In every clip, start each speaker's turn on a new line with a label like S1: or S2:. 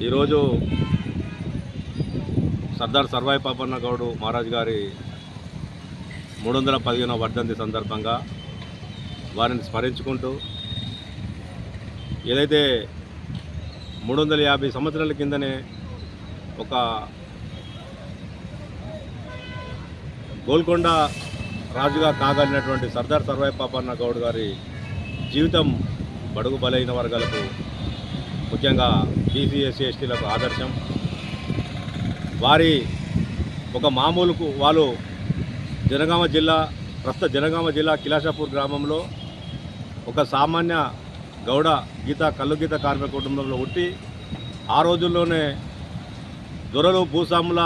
S1: ఈరోజు సర్దార్ సర్వాయి పాపన్న గౌడు మహారాజ్ గారి మూడు వందల పదిహేనవ వర్ధంతి సందర్భంగా వారిని స్మరించుకుంటూ ఏదైతే మూడు వందల యాభై సంవత్సరాల కిందనే ఒక గోల్కొండ రాజుగా కాగలిగినటువంటి సర్దార్ సర్వాయి పాపన్న గౌడ్ గారి జీవితం బడుగు బలైన వర్గాలకు ముఖ్యంగా బీసీ ఎస్సీ ఎస్టీలకు ఆదర్శం. వారి ఒక మామూలుకు వాళ్ళు జనగామ జిల్లా ప్రస్తుత జనగామ జిల్లా కిలాషాపూర్ గ్రామంలో ఒక సామాన్య గౌడ గీత కల్లు గీత కార్మిక కుటుంబంలో పుట్టి ఆ రోజుల్లోనే దొరలు భూస్వాముల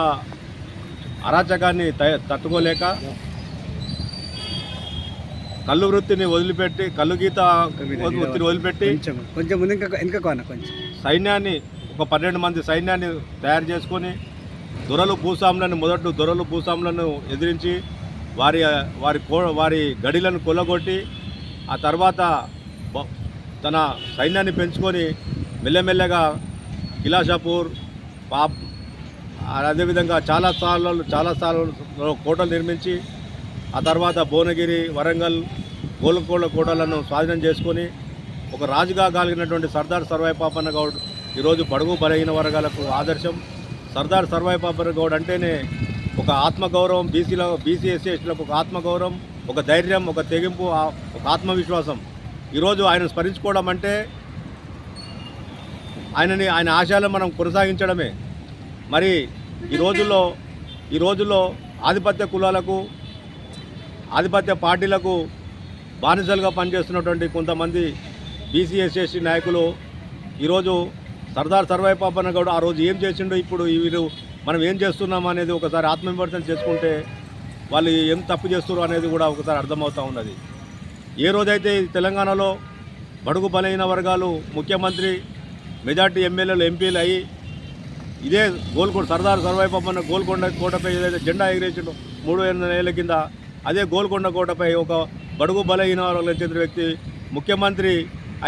S1: అరాచకాన్ని తట్టుకోలేక కళ్ళు వృత్తిని వదిలిపెట్టి కళ్ళు గీత వృత్తిని వదిలిపెట్టి
S2: కొంచెం ఇంకా కొంచెం.
S1: సైన్యాన్ని ఒక పన్నెండు మంది సైన్యాన్ని తయారు చేసుకొని దొరలు భూస్వాములను మొదట దొరలు భూస్వాములను ఎదిరించి వారి వారి కో వారి గడిలను కొల్లగొట్టి ఆ తర్వాత తన సైన్యాన్ని పెంచుకొని మెల్లమెల్లగా కిలాషాపూర్ పాప్ అదేవిధంగా చాలా స్థానాలు చాలా స్థానాల్లో కోటలు నిర్మించి ఆ తర్వాత భువనగిరి వరంగల్ గోల్కొండ కోటలను స్వాధీనం చేసుకొని ఒక రాజుగా కలిగినటువంటి సర్దార్ సర్వాయి పాపన్న గౌడ్ ఈరోజు బడుగు బలహీన వర్గాలకు ఆదర్శం. సర్దార్ సర్వాయి పాపన్న గౌడ్ అంటేనే ఒక ఆత్మగౌరవం బీసీలో బీసీ ఎస్సీ ఎస్టీలకు ఒక ఆత్మగౌరవం ఒక ధైర్యం ఒక తెగింపు ఒక ఆత్మవిశ్వాసం. ఈరోజు ఆయన స్మరించుకోవడం అంటే ఆయనని ఆయన ఆశయాలను మనం కొనసాగించడమే. మరి ఈ రోజుల్లో ఈ రోజుల్లో ఆధిపత్య కులాలకు ఆధిపత్య పార్టీలకు బానిసలుగా పనిచేస్తున్నటువంటి కొంతమంది బీసీ ఎస్సీ నాయకులు ఈరోజు సర్దార్ సర్వాయి పాపన్న గౌడ్ ఆ రోజు ఏం చేసిండో ఇప్పుడు వీరు మనం ఏం చేస్తున్నాం అనేది ఒకసారి ఆత్మవిమర్శన చేసుకుంటే వాళ్ళు ఏం తప్పు చేస్తున్నారు అనేది కూడా ఒకసారి అర్థమవుతూ ఉన్నది. ఏ రోజైతే తెలంగాణలో బడుగు బలైన వర్గాలు ముఖ్యమంత్రి మెజార్టీ ఎమ్మెల్యేలు ఎంపీలు అయ్యి ఇదే గోల్కొండ సర్దార్ సర్వాయి పాపన్న గోల్కొండ కోటపై ఏదైతే జెండా ఎగిరేసిండో మూడు ఎనిమిది ఏళ్ళ కింద అదే గోల్కొండ కోటపై ఒక బడుగు బలహీన వర్గాలకు చెందిన వ్యక్తి ముఖ్యమంత్రి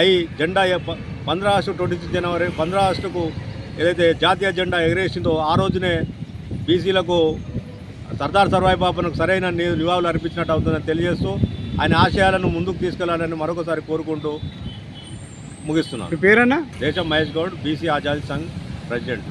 S1: అయి జెండా పంద్రా ఆగస్టు ట్వంటీ సిక్స్ జనవరి పంద్రా ఆగస్టుకు ఏదైతే జాతీయ జెండా ఎగిరేసిందో ఆ రోజునే బీసీలకు సర్దార్ సర్వాయి పాపనకు సరైన నివాళులు అర్పించినట్టు అవుతుందని తెలియజేస్తూ ఆయన ఆశయాలను ముందుకు తీసుకెళ్ళాలని మరొకసారి కోరుకుంటూ ముగిస్తున్నాను.
S2: పేరన్నా?
S1: దేశం మహేష్ గౌడ్ బీసీ ఆజాదీ సంఘ్ ప్రెసిడెంట్.